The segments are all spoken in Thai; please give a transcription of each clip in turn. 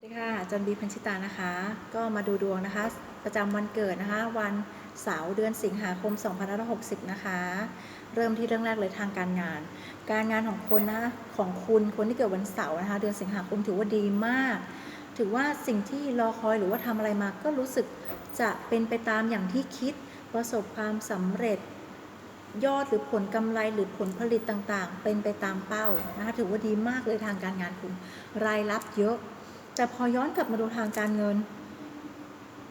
สวัสดีค่ะจันบีพันชิตานะคะ ก็มาดูดวงนะคะ ประจำวันเกิดนะคะ วันเสาร์เดือนสิงหาคม 2560 นะคะ เริ่มที่เรื่องแรกเลยทางการงาน การงานของคนนะของคุณคนที่เกิดวันเสาร์นะคะ เดือนสิงหาคมถือว่าดีมาก ถือว่าสิ่งที่รอคอยหรือว่าทำอะไรมา ก็รู้สึกจะเป็นไปตามอย่างที่คิดประสบความสำเร็จยอดหรือผลกำไรหรือผลผลิตต่างๆ เป็นไปตามเป้านะคะถือว่าดีมากเลยทางการงานคุณรายรับเยอะ แต่พอย้อนกลับมาดูทางการเงิน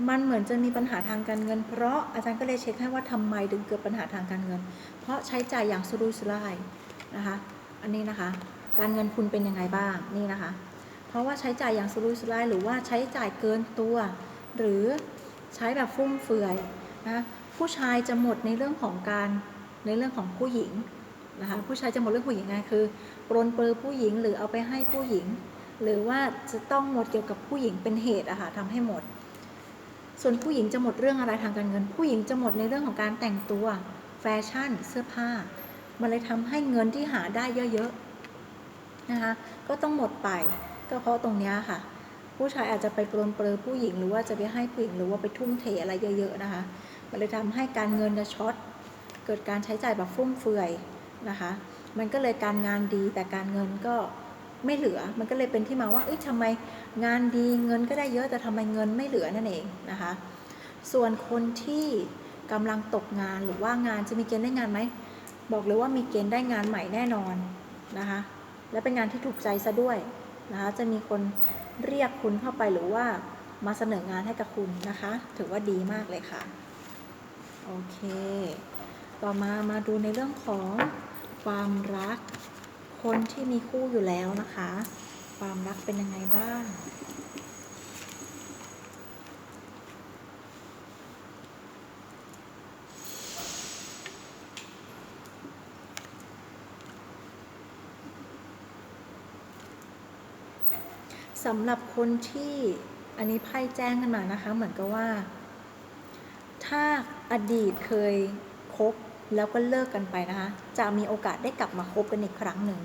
มันเหมือนจะมีปัญหาทางการเงิน เพราะอาจารย์ก็เลยเช็คให้ว่าทำไมถึงเกิดปัญหาทางการเงิน เพราะใช้จ่ายอย่างสุรุ่ยสุร่ายนะคะ อันนี้นะคะ การเงินคุณเป็นยังไงบ้างนี่นะคะ เพราะว่าใช้จ่ายอย่างสุรุ่ยสุร่ายหรือว่าใช้จ่ายเกินตัว หรือใช้แบบฟุ่มเฟือยนะผู้ชายจะหมดในเรื่องของการในเรื่องของผู้หญิงนะคะผู้ชายจะหมดเรื่องผู้หญิงไงคือปรนเปรอผู้หญิงหรือเอาไปให้ผู้หญิง หรือว่าจะต้องหมดเกี่ยวกับผู้หญิงเป็นเหตุอะค่ะทำให้หมด ส่วนผู้หญิงจะหมดเรื่องอะไรทางการเงิน ผู้หญิงจะหมดในเรื่องของการแต่งตัว แฟชั่น เสื้อผ้า มันเลยทำให้เงินที่หาได้เยอะๆนะคะ ก็ต้องหมดไป ก็เพราะตรงนี้ค่ะ ผู้ชายอาจจะไปปรนเปรอผู้หญิงหรือว่าจะไปให้ผู้หญิงหรือว่าไปทุ่มเทอะไรเยอะ ๆนะคะ มันเลยทำให้การเงินจะช็อต เกิดการใช้จ่ายแบบฟุ่มเฟือยนะคะ มันก็เลยการงานดีแต่การเงินก็ ไม่เหลือ มันก็เลยเป็นที่มาว่า เอ้ยทำไมงานดีเงินก็ได้เยอะแต่ทำไมเงินไม่เหลือนั่นเองนะคะ ส่วนคนที่กำลังตกงานหรือว่างานจะมีเกณฑ์ได้งานไหม บอกเลยว่ามีเกณฑ์ได้งานใหม่แน่นอนนะคะ และเป็นงานที่ถูกใจซะด้วยนะคะ จะมีคนเรียกคุณเข้าไปหรือว่ามาเสนองานให้กับคุณนะคะ ถือว่าดีมากเลยค่ะ โอเค ต่อมามาดูในเรื่องของความรัก คนที่มีคู่อยู่แล้วนะคะ ความรักเป็นยังไงบ้างสำหรับคนที่อันนี้ไพ่แจ้งกันมานะคะ เหมือนกับว่า ถ้าอดีตเคยคบ แล้วก็เลิกกันไปนะคะ จะมีโอกาสได้กลับมาคบกันอีกครั้งหนึ่ง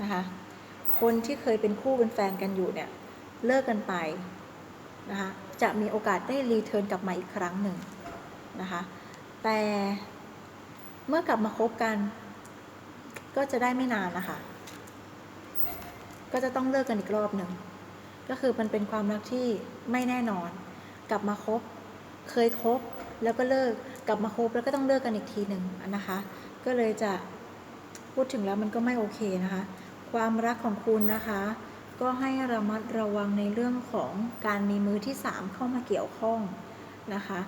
นะคะ คนที่เคยเป็นคู่เป็นแฟนกันอยู่เนี่ยเลิกกันไปนะคะจะมีโอกาสได้รีเทิร์นกลับมาอีกครั้งหนึ่งนะคะแต่เมื่อกลับมาคบกัน ก็จะได้ไม่นานนะคะ ก็จะต้องเลิกกันอีกรอบหนึ่งก็คือมันเป็นความรักที่ไม่แน่นอน กลับมาคบ เคยคบแล้วก็เลิก กลับมาคบแล้วก็ต้องเลิกกันอีกทีหนึ่งนะคะ ก็เลยจะพูดถึงแล้วมันก็ไม่โอเคนะคะ ความรักของคุณนะคะ ก็ให้ระมัดระวังในเรื่องของการมีมือที่ 3 เข้ามาเกี่ยวข้องนะคะ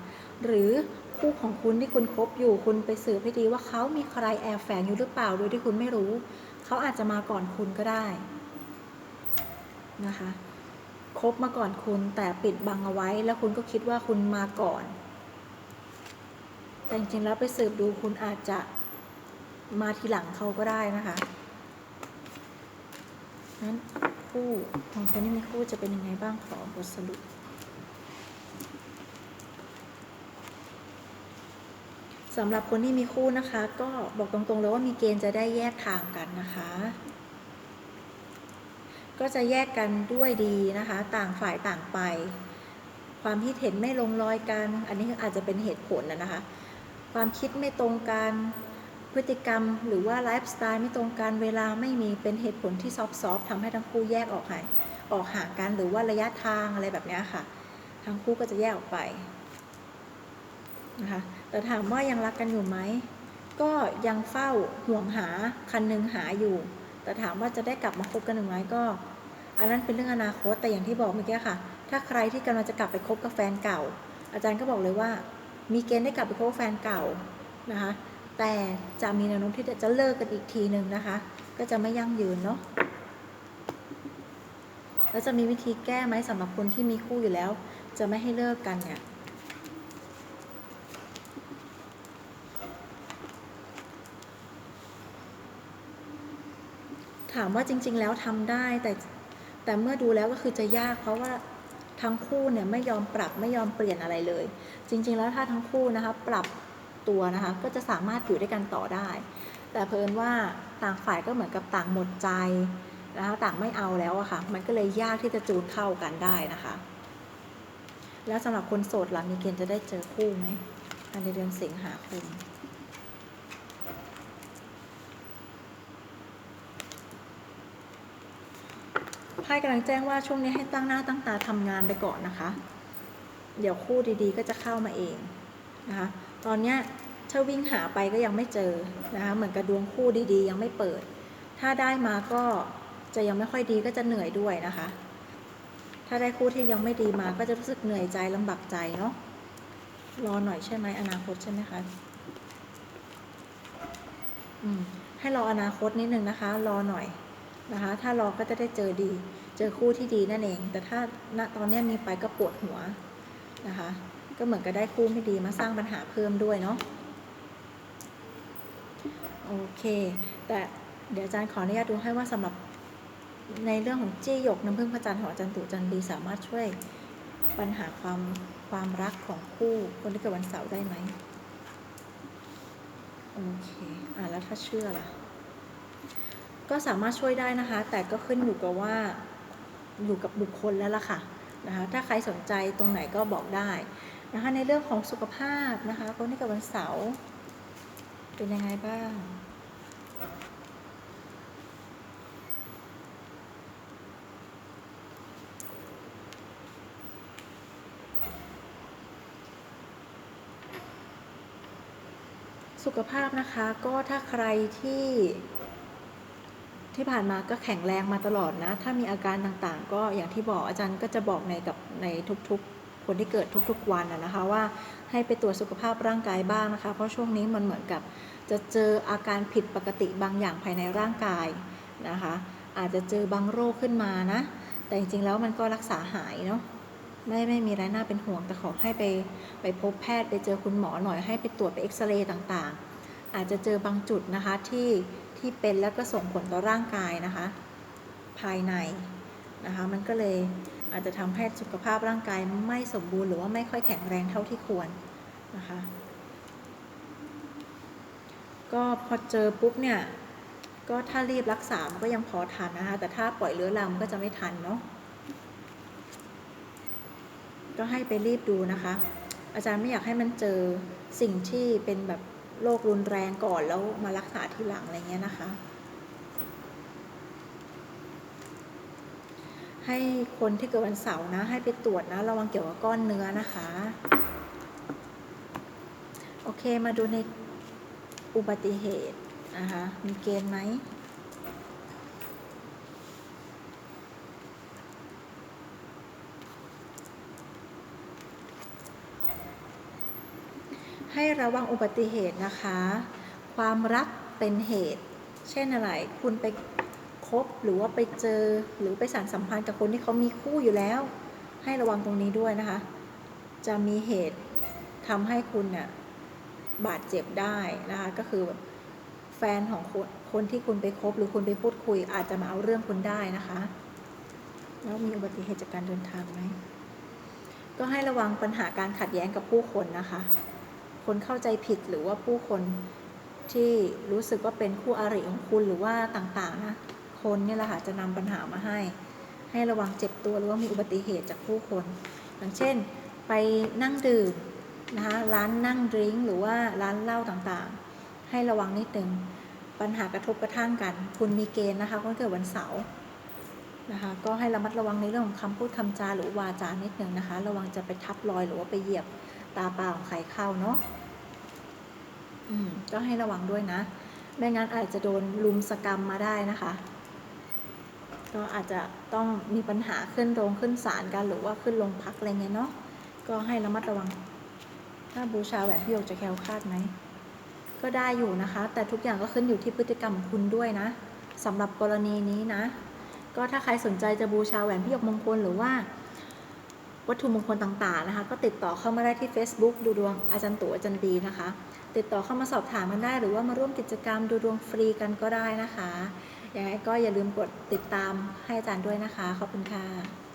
หรือคู่ของคุณที่คุณคบอยู่คุณไปสืบให้ดีว่าเขามีใครแอบแฝงอยู่หรือเปล่าโดยที่คุณไม่รู้ เขาอาจจะมาก่อนคุณก็ได้นะคะคบมาก่อนคุณแต่ปิดบังเอาไว้ แล้วคุณก็คิดว่าคุณมาก่อน แต่จริงๆแล้วไปสืบดูคุณอาจจะมาทีหลังเขาก็ได้นะคะนั้นคู่ของคนที่มีคู่จะเป็นยังไงบ้างขอบทสรุปสำหรับคนที่มีคู่นะคะ ก็บอกตรงๆเลยว่ามีเกณฑ์จะได้แยกทางกันนะคะ ก็จะแยกกันด้วยดีนะคะ ต่างฝ่ายต่างไป ความคิดเห็นไม่ลงรอยกัน อันนี้อาจจะเป็นเหตุผลนะนะคะ ความคิดไม่ตรงกันพฤติกรรม หรือว่าไลฟ์สไตล์ไม่ตรงกันเวลาไม่มีเป็นเหตุผลที่ซอฟๆทำให้ทั้งคู่แยกออกห่างออกห่างกันหรือว่าระยะทางอะไรแบบนี้ค่ะ ทั้งคู่ก็จะแยกออกไปนะคะแต่ถามว่ายังรักกันอยู่ไหมก็ยังเฝ้าห่วงหาคันหนึ่งหาอยู่ แต่ถามว่าจะได้กลับมาคบกันหรือไม่ก็ อันนั้นเป็นเรื่องอนาคตแต่อย่างที่บอกเมื่อกี้ค่ะ ถ้าใครที่กำลังจะกลับไปคบกับแฟนเก่า อาจารย์ก็บอกเลยว่า มีเกณฑ์ได้กลับไปคบแฟนเก่านะคะ แต่จะมีแนวโน้มที่จะเลิกกันอีกทีหนึ่งนะคะ ก็จะไม่ยั่งยืนเนาะแล้วจะมีวิธีแก้ไหมสำหรับคนที่มีคู่อยู่แล้ว จะไม่ให้เลิกกันเนี่ยถามว่าจริง ๆ แล้วทำได้แต่แต่เมื่อดูแล้วก็คือจะยากเพราะว่า ทั้งคู่เนี่ยไม่ยอมปรับไม่ยอมเปลี่ยนอะไรเลย จริง ๆ แล้วถ้าทั้งคู่นะคะปรับตัวนะคะก็จะสามารถอยู่ด้วยกันต่อได้ แต่เพิ่นว่าต่างฝ่ายก็เหมือนกับต่างหมดใจนะคะต่างไม่เอาแล้วอะค่ะมันก็เลยยากที่จะจูนเข้ากันได้นะคะ แล้วสำหรับคนโสดล่ะมีเกณฑ์จะได้เจอคู่ไหมในเดือนสิงหาคม ไพ่กำลังแจ้งว่าช่วงนี้ให้ตั้งหน้าตั้งตาทำงานไปก่อนนะคะ เดี๋ยวคู่ดีๆ ก็จะเข้ามาเองนะคะ ตอนเนี้ยถ้าวิ่งหาไปก็ยังไม่เจอนะคะเหมือนกับดวงคู่ดีๆ ยังไม่เปิด ถ้าได้มาก็จะยังไม่ค่อยดีก็จะเหนื่อยด้วยนะคะ ถ้าได้คู่ที่ยังไม่ดีมาก็จะรู้สึกเหนื่อยใจลำบากใจเนาะรอหน่อยใช่ไหมอนาคตใช่ไหมคะอืมให้รออนาคตนิดนึงนะคะ รอหน่อยนะคะ ถ้ารอก็จะได้เจอดี เจอคู่ที่ดีนั่นเอง แต่ถ้าณตอนนี้มีไปก็ปวดหัวนะคะ ก็เหมือนกับได้คู่ไม่ดีมาสร้างปัญหาเพิ่มด้วยเนาะโอเค แต่เดี๋ยวอาจารย์ขออนุญาตดูให้ว่าสำหรับในเรื่องของจี้หยกน้ำพึ่งพระจันทร์ของอาจารย์ตุจันทร์ดีสามารถช่วยปัญหาความความรักของคู่คนที่เกิดวันเสาร์ได้ไหมโอเคอะแล้วถ้าเชื่อล่ะ ก็สามารถช่วยได้นะคะ แต่ก็ขึ้นอยู่กับว่า อยู่กับบุคคลแล้วล่ะค่ะนะคะถ้าใครสนใจตรงไหนก็บอกได้นะคะในเรื่องของสุขภาพนะคะคนที่เกิดวันเสาร์เป็นยังไงบ้าง สุขภาพนะคะก็ถ้าใครที่ ที่ผ่านมาก็แข็งแรงมาตลอดนะ ถ้ามีอาการต่างๆ ก็อย่างที่บอกอาจารย์ก็จะบอกในกับในทุกๆ คนที่เกิดทุกๆวันนะนะคะว่าให้ไปตรวจสุขภาพร่างกายบ้างนะคะ เพราะช่วงนี้มันเหมือนกับจะเจออาการผิดปกติบางอย่างภายในร่างกายนะคะ อาจจะเจอบางโรคขึ้นมานะ แต่จริงๆแล้วมันก็รักษาหายเนาะไม่ไม่มีอะไรน่าเป็นห่วงแต่ขอให้ไปไปพบแพทย์ไปเจอคุณหมอหน่อยให้ไปตรวจไปเอ็กซเรย์ต่างๆ อาจจะเจอบางจุดนะคะที่ ที่เป็นแล้วก็ส่งผลต่อร่างกายนะคะ ภายในนะคะ มันก็เลยอาจจะทำให้สุขภาพร่างกายไม่สมบูรณ์หรือว่าไม่ค่อยแข็งแรงเท่าที่ควรนะคะ ก็พอเจอปุ๊บเนี่ยก็ถ้ารีบรักษา มันก็ยังพอทันนะคะ แต่ถ้าปล่อยเรื้อรังก็จะไม่ทันเนาะ ก็ให้ไปรีบดูนะคะ อาจารย์ไม่อยากให้มันเจอสิ่งที่เป็นแบบ โรครุนแรงก่อนแล้วมารักษาทีหลังอะไรเงี้ยนะคะ ให้คนที่เกิดวันเสาร์นะ ให้ไปตรวจนะระวังเกี่ยวกับก้อนเนื้อนะคะ โอเคมาดูในอุบัติเหตุนะคะมีเกณฑ์ไหม ให้ระวังอุบัติเหตุนะคะ ความรักเป็นเหตุ เช่นอะไร คุณไปคบหรือว่าไปเจอหรือไปสานสัมพันธ์กับคนที่เขามีคู่อยู่แล้ว ให้ระวังตรงนี้ด้วยนะคะ จะมีเหตุทำให้คุณเนี่ยบาดเจ็บได้นะคะ ก็คือแบบแฟนของคนคนที่คุณไปคบหรือคุณไปพูดคุย อาจจะมาเอาเรื่องคุณได้นะคะ แล้วมีอุบัติเหตุจากการเดินทางไหมก็ให้ระวังปัญหาการขัดแย้งกับผู้คนนะคะ คนเข้าใจผิดหรือว่าผู้คนที่รู้สึกว่าเป็นคู่อริของคุณหรือว่าต่างๆนะคนนี่แหละค่ะจะนำปัญหามาให้ ให้ระวังเจ็บตัวหรือว่ามีอุบัติเหตุจากผู้คน อย่างเช่น ไปนั่งดื่มนะคะร้านนั่งดริงหรือว่าร้านเหล้าต่างๆ ให้ระวังนิดนึงปัญหากระทบกระทั่งกัน คุณมีเกณฑ์นะคะคนเกิดวันเสาร์นะคะก็ให้ระมัดระวังในเรื่องของคำพูดคำจาหรือวาจานิดนึงนะคะ ระวังจะไปทับรอยหรือว่าไปเหยียบ ตาเปล่าของใครเข้าเนาะอืมก็ให้ระวังด้วยนะ ไม่งั้นอาจจะโดนลุมสกรรมมาได้นะคะ ก็อาจจะต้องมีปัญหาขึ้นโรงขึ้นศาลกันหรือว่าขึ้นโรงพักอะไรเงี้ยเนาะก็ให้ระมัดระวัง ถ้าบูชาแหวนพี่หยกจะแคล้วคลาดไหมก็ได้อยู่นะคะ แต่ทุกอย่างก็ขึ้นอยู่ที่พฤติกรรมของคุณด้วยนะสำหรับกรณีนี้นะ ก็ถ้าใครสนใจจะบูชาแหวนพี่หยกมงคลหรือว่า วัตถุมงคลต่างๆนะคะ ก็ติดต่อเข้ามาได้ที่ Facebook ดูดวงอาจารย์ตู่อาจารย์ดีนะคะ ติดต่อเข้ามาสอบถามกันได้ หรือว่ามาร่วมกิจกรรมดูดวงฟรีกันก็ได้นะคะยังไงก็อย่าลืมกดติดตามให้อาจารย์ด้วยนะคะ ขอบคุณค่ะ